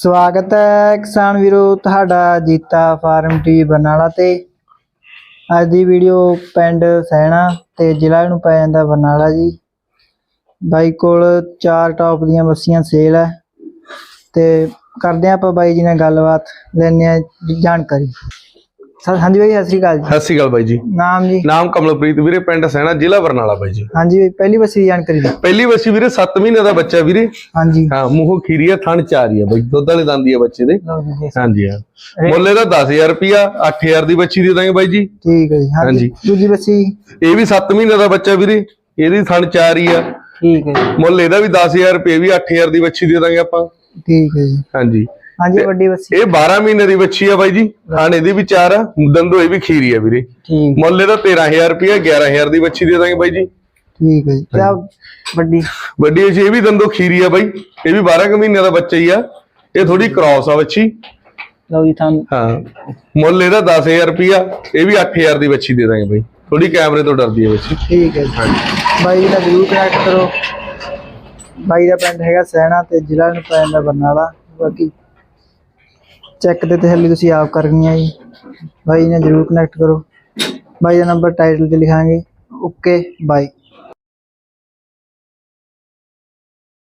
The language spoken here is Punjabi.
ਸਵਾਗਤ ਹੈ ਕਿਸਾਨ ਵੀਰੋ, ਤੁਹਾਡਾ ਜੀਤਾ ਫਾਰਮ ਟੀ ਬਰਨਾਲਾ ਤੇ। ਅੱਜ ਦੀ ਵੀਡੀਓ ਪਿੰਡ ਸੈਣਾ ਤੇ ਜ਼ਿਲ੍ਹਾ ਨੂੰ ਪੈ ਜਾਂਦਾ ਬਰਨਾਲਾ ਜੀ। ਬਾਈ ਕੋਲ ਚਾਰ ਟੌਪ ਦੀਆਂ ਬੱਸੀਆਂ ਸੇਲ ਹੈ ਤੇ ਕਰਦੇ ਹਾਂ ਆਪਾਂ ਬਾਈ ਜੀ ਨਾਲ ਗੱਲਬਾਤ ਲੈਣੇ ਆ ਜਾਣਕਾਰੀ। ਸਰ ਹਾਂਜੀ ਬਾਈ ਸਤਿ ਸ੍ਰੀ ਅਕਾਲ ਜੀ। ਸਤਿ ਸ਼੍ਰੀ ਅਕਾਲ ਬਾਈ ਜੀ। ਨਾਮ ਜੀ? ਨਾਮ ਕਮਲਪ੍ਰੀਤ ਵੀਰੇ ਪਿੰਡ ਸੈਣਾ ਜ਼ਿਲ੍ਹਾ ਬਰਨਾਲਾ ਬਾਈ ਜੀ। ਹਾਂਜੀ ਬਾਈ ਪਹਿਲੀ ਬੱਸੀ ਦੀ ਜਾਣਕਾਰੀ ਦਿਓ। ਪਹਿਲੀ ਬੱਚੀ ਵੀਰੇ 7 ਮਹੀਨੇ ਦਾ ਬੱਚਾ ਵੀਰੇ। ਹਾਂਜੀ। ਹਾਂ ਮੂੰਹੋਂ ਖੀਰੀ ਆ ਥਣ ਚਾਰੀ ਆ ਬਾਈ ਦੁੱਧ ਵਾਲੇ ਦੰਦੀ ਆ ਬੱਚੇ ਦੇ। ਹਾਂਜੀ ਹਾਂ। ਮੁੱਲ ਇਹਦਾ 10000 ਰੁਪਿਆ 8000 ਦੀ ਬੱਚੀ ਦੇ ਦਾਂਗੇ ਬਾਈ ਜੀ। ਠੀਕ ਹੈ ਜੀ ਹਾਂਜੀ। ਦੂਜੀ ਬੱਸੀ ਇਹ ਵੀ 7 ਮਹੀਨੇ ਦਾ ਬੱਚਾ ਵੀਰੇ ਇਹਦੀ ਥਣ ਚਾਰੀ ਆ। ਠੀਕ ਹੈ ਜੀ। ਮੁੱਲ ਇਹਦਾ ਵੀ 10000 ਰੁਪਏ ਵੀ 8000 ਦੀ ਬੱਚੀ ਦੇ ਦਾਂਗੇ ਆਪਾਂ। ਠੀਕ ਹੈ ਜੀ। ਹਾਂਜੀ। ਹਾਂਜੀ ਵੱਡੀ ਬੱਸੀ ਇਹ 12 ਮਹੀਨੇ ਦੀ ਬੱਚੀ ਆ ਬਾਈ ਜੀ ਥਣ ਇਹਦੀ ਵੀ ਚਾਰ ਆ ਦੰਦੋ ਇਹ ਵੀ ਖੀਰੀ ਆ ਵੀਰੇ। ਮੁੱਲ ਇਹਦਾ 13000 ਰੁਪਿਆ 11000 ਦੀ ਬੱਚੀ ਦੇ ਦਾਂਗੇ ਬਾਈ ਜੀ। ਠੀਕ ਹੈ ਜੀ। ਕਿਆ ਵੱਡੀ। ਵੱਡੀ ਇਹ ਵੀ ਦੰਦੋ ਖੀਰੀ ਆ ਬਾਈ। ਇਹ ਵੀ 12 ਕੁ ਮਹੀਨਿਆਂ ਦਾ ਬੱਚਾ ਹੀ ਆ। ਇਹ ਥੋੜੀ ਕ੍ਰਾਸ ਆ ਬੱਚੀ ਲਓ ਜੀ ਤੁਹਾਨੂੰ ਹਾਂ। ਮੁੱਲ ਇਹਦਾ 10000 ਰੁਪਿਆ ਇਹ ਵੀ 8000 ਦੀ ਬੱਚੀ ਦੇ ਦਾਂਗੇ ਬਾਈ। ਥੋੜੀ ਕੈਮਰੇ ਤੋਂ ਡਰਦੀ ਹੈ ਬੱਚੀ ਠੀਕ ਹੈ ਜੀ। ਬਾਈ ਦਾ ਜਰੂਰ ਕਨੈਕਟ ਕਰੋ। ਬਾਈ ਦਾ ਪਿੰਡ ਹੈਗਾ ਸੈਣਾ ਤੇ ਜ਼ਿਲ੍ਹਾ ਨੂੰ ਪੈ ਜਾਂਦਾ ਬਰਨਾਲਾ। ਬਾਕੀ ਚੈੱਕ ਤੇ ਤਸੱਲੀ ਤੁਸੀਂ ਆਪ ਕਰਨੀ ਹੈ ਜੀ। ਬਾਈ ਨਾਲ ਜਰੂਰ ਕਨੈਕਟ ਕਰੋ। ਬਾਈ ਦਾ ਨੰਬਰ ਟਾਈਟਲ ਤੇ ਲਿਖਾਂਗੇ। ਓਕੇ ਬਾਈ